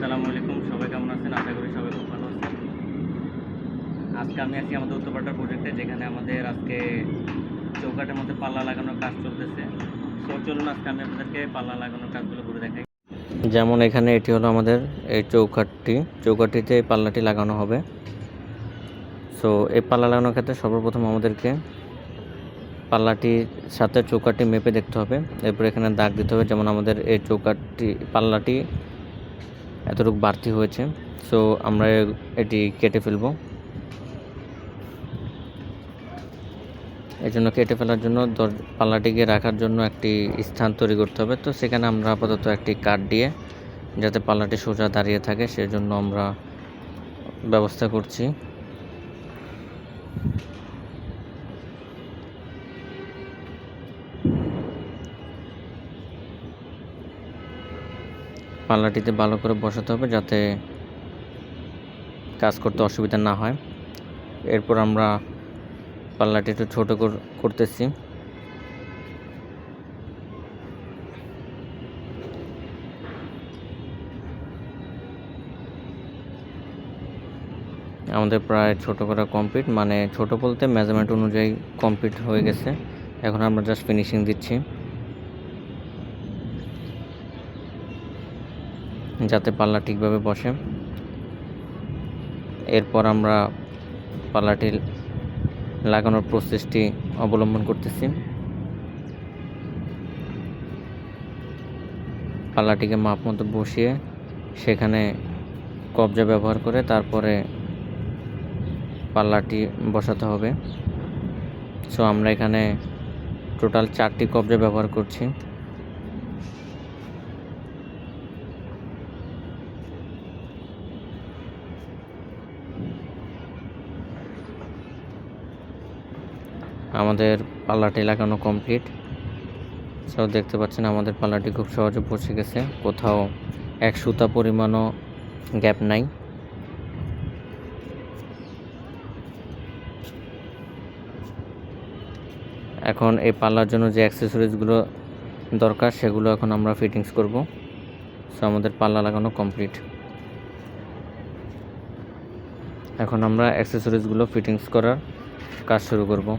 আসসালামু আলাইকুম, সবাই কেমন আছেন? আশা করি সবাই খুব ভালো আছেন। আজকে আমি আছি আমাদের উত্তরপাড়ার প্রজেক্টে যেখানে আমাদের আজকে চৌকাটের মধ্যে পাল্লা লাগানোর কাজ চলতেছে। তো চলুন, আজকে আমি আপনাদেরকে পাল্লা লাগানোর কাজগুলো ঘুরে দেখাই। যেমন এখানে এটি হলো আমাদের এই চৌকাটটি চৌকাটটিতে এই পাল্লাটি লাগানো হবে। সো এই পাল্লা লাগানোর ক্ষেত্রে সর্বপ্রথম আমাদেরকে পাল্লাটির সাথে চৌকাটি মেপে দেখতে হবে। এরপর এখানে দাগ দিতে হবে। যেমন আমাদের এই চৌকাটি পাল্লাটি এতটুকু বাড়তি হয়েছে। সো আমরা এটি কেটে ফেলব। এই জন্য কেটে ফেলার জন্য দর- পাল্লাটিকে রাখার জন্য একটি স্থান তৈরি করতে হবে। তো সেখানে আমরা আপাতত একটি কাঠ দিয়ে যাতে পাল্লাটি সোজা দাঁড়িয়ে থাকে, সেজন্য আমরা ব্যবস্থা করছি। পাল্লাটিতে ভালো করে বসাতে হবে যাতে কাজ করতে অসুবিধা না হয়। এরপর আমরা পাল্লাটি একটু ছোটো কর- করতেছি। আমাদের প্রায় ছোট করা কমপ্লিট মানে ছোট বলতে মেজারমেন্ট অনুযায়ী কমপ্লিট হয়ে গেছে। এখন আমরা জাস্ট ফিনিশিং দিচ্ছি। যাতে পাল্লা ঠিকভাবে বসে। এরপর আমরা পাল্লাটি লাগানোর প্রসেসটি অবলম্বন করতেছি। পাল্লাটিকে মাপ মতো বসিয়ে সেখানে কবজা ব্যবহার করে তারপরে পাল্লাটি বসাতে হবে। সো আমরা এখানে টোটাল চারটি কবজা ব্যবহার করছি। আমাদের পাল্লাটি লাগানো কমপ্লিট। সব দেখতে পাচ্ছেন আমাদের পাল্লাটি খুব সহজে বসে গেছে। কোথাও এক সুতা পরিমাণও গ্যাপ নাই। এখন এই পাল্লার জন্য যে অ্যাক্সেসরিজগুলো দরকার, সেগুলো এখন আমরা ফিটিংস করব। সো আমাদের পাল্লা লাগানো কমপ্লিট। এখন আমরা অ্যাক্সেসরিজগুলো ফিটিংস করার কাজ শুরু করব।